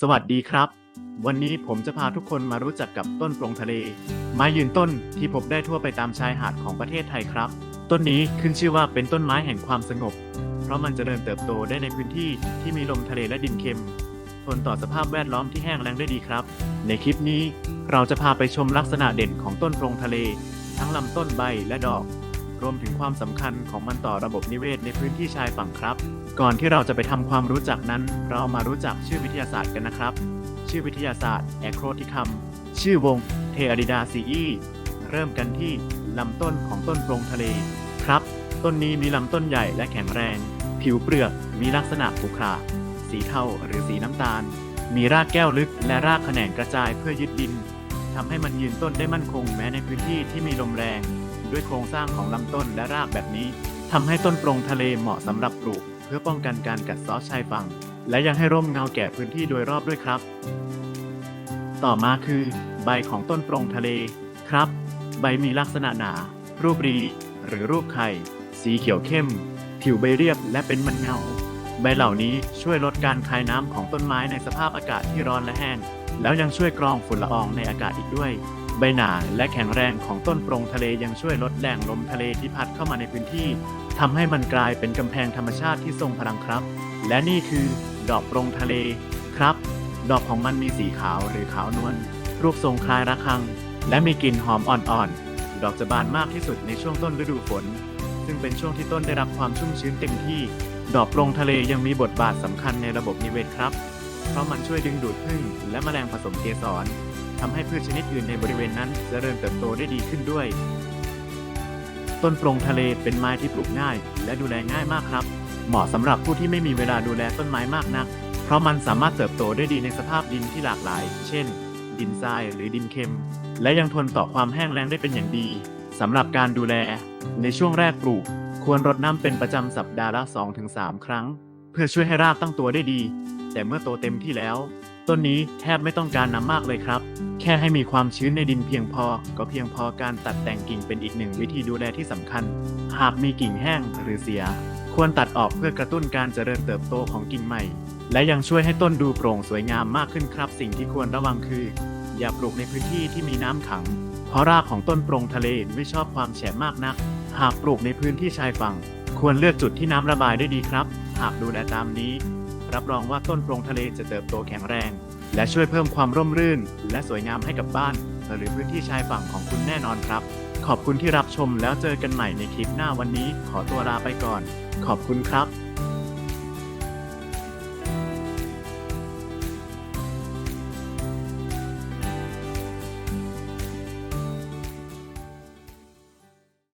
สวัสดีครับ วันนี้ผมจะพาทุกคนมารู้จักกับต้นปรงทะเล ไม้ยืนต้นที่พบได้ทั่วไปตามชายหาดของประเทศไทยครับ ต้นนี้ขึ้นชื่อว่าเป็นต้นไม้แห่งความสงบ เพราะมันจะเริญเติบโตได้ในพื้นที่ที่มีลมทะเลและดินเค็ม ทนต่อสภาพแวดล้อมที่แห้งแล้งได้ดีครับ ในคลิปนี้เราจะพาไปชมลักษณะเด่นของต้นปรงทะเล ทั้งลำต้นใบและดอก รวมถึงความสำคัญของมันต่อระบบนิเวศในพื้นที่ชายฝั่งครับ ก่อนที่เราจะไปทำความรู้จักนั้น เรามารู้จักชื่อวิทยาศาสตร์กันนะครับ ชื่อวิทยาศาสตร์แอโครติคัม ชื่อวงเทอริดาซีอีเริ่มกันที่ลำต้นของต้นโปรงทะเลครับ ต้นนี้มีลำต้นใหญ่และแข็งแรง ผิวเปลือกมีลักษณะขรุขระสีเทาหรือสีน้ำตาล มีรากแก้วลึกและรากแขนงกระจายเพื่อยึดดินทำให้มันยืนต้นได้มั่นคงแม้ในพื้นที่ที่มีลมแรง ด้วยโครงสร้างของลำต้นและรากแบบนี้ทำให้ต้นโปรงทะเลเหมาะสำหรับปลูก เพื่อป้องกันการกัดเซาะชายฝั่ง และยังให้ร่มเงาแก่พื้นที่โดยรอบด้วยครับ ต่อมาคือ ใบของต้นโปรงทะเลครับ ใบมีลักษณะหนา รูปรีหรือรูปไข่ สีเขียวเข้ม ผิวใบเรียบและเป็นมันเงา ใบเหล่านี้ช่วยลดการคายน้ำของต้นไม้ในสภาพอากาศที่ร้อนและแห้ง แล้วยังช่วยกรองฝุ่นละอองในอากาศอีกด้วย ใบหนาและแข็งแรงของต้นโปรงทะเลยังช่วยลดแรงลมทะเลที่พัดเข้ามาในพื้นที่ทำให้มันกลายเป็นกำแพงธรรมชาติที่ทรงพลังครับ และนี่คือดอกโปรงทะเลครับ ดอกของมันมีสีขาวหรือขาวนวลรูปทรงคล้ายระฆัง และมีกลิ่นหอมอ่อนๆ ดอกจะบานมากที่สุดในช่วงต้นฤดูฝน ซึ่งเป็นช่วงที่ต้นได้รับความชุ่มชื้นเต็มที่ ดอกโปรงทะเลยังมีบทบาทสำคัญในระบบนิเวศครับ เพราะมันช่วยดึงดูดผึ้งและแมลงผสมเกสร ทำให้พืชชนิดอื่นในบริเวณนั้นเจริญเติบโตได้ดีขึ้นด้วย ต้นปรงทะเลเป็นไม้ที่ปลูกง่าย และดูแลง่ายมากครับ เหมาะสำหรับผู้ที่ไม่มีเวลาดูแลต้นไม้มากนัก เพราะมันสามารถเติบโตได้ดีในสภาพดินที่หลากหลาย เช่น ดินทรายหรือดินเค็ม และยังทนต่อความแห้งแล้งได้เป็นอย่างดีสำหรับการดูแล ในช่วงแรกปลูก ควรรดน้ำเป็นประจำสัปดาห์ละ 2-3 ครั้ง เพื่อช่วยให้รากตั้งตัวได้ดี แต่เมื่อโตเต็มที่แล้ว ต้นนี้แทบไม่ต้องการน้ำมากเลยครับ แค่ให้มีความชื้นในดินเพียงพอ ก็เพียงพอการตัดแต่งกิ่งเป็นอีกหนึ่งวิธีดูแลที่สำคัญ หากมีกิ่งแห้งหรือเสีย ควรตัดออกเพื่อกระตุ้นการเจริญเติบโตของกิ่งใหม่ และยังช่วยให้ต้นดูโปร่งสวยงามมากขึ้นครับ สิ่งที่ควรระวังคือ อย่าปลูกในพื้นที่ที่มีน้ำขัง เพราะรากของต้นโปร่งทะเลไม่ชอบความแฉะมากนัก หากปลูกในพื้นที่ชายฝั่ง ควรเลือกจุดที่น้ำระบายได้ดีครับ หากดูแลตามนี้ รับรองว่าต้นโปรงทะเลจะเติบโตแข็งแรง และช่วยเพิ่มความร่มรื่น และสวยงามให้กับบ้าน หรือพื้นที่ชายฝั่งของคุณแน่นอนครับ ขอบคุณที่รับชมแล้วเจอกันใหม่ในคลิปหน้าวันนี้ ขอตัวลาไปก่อน ขอบคุณครับ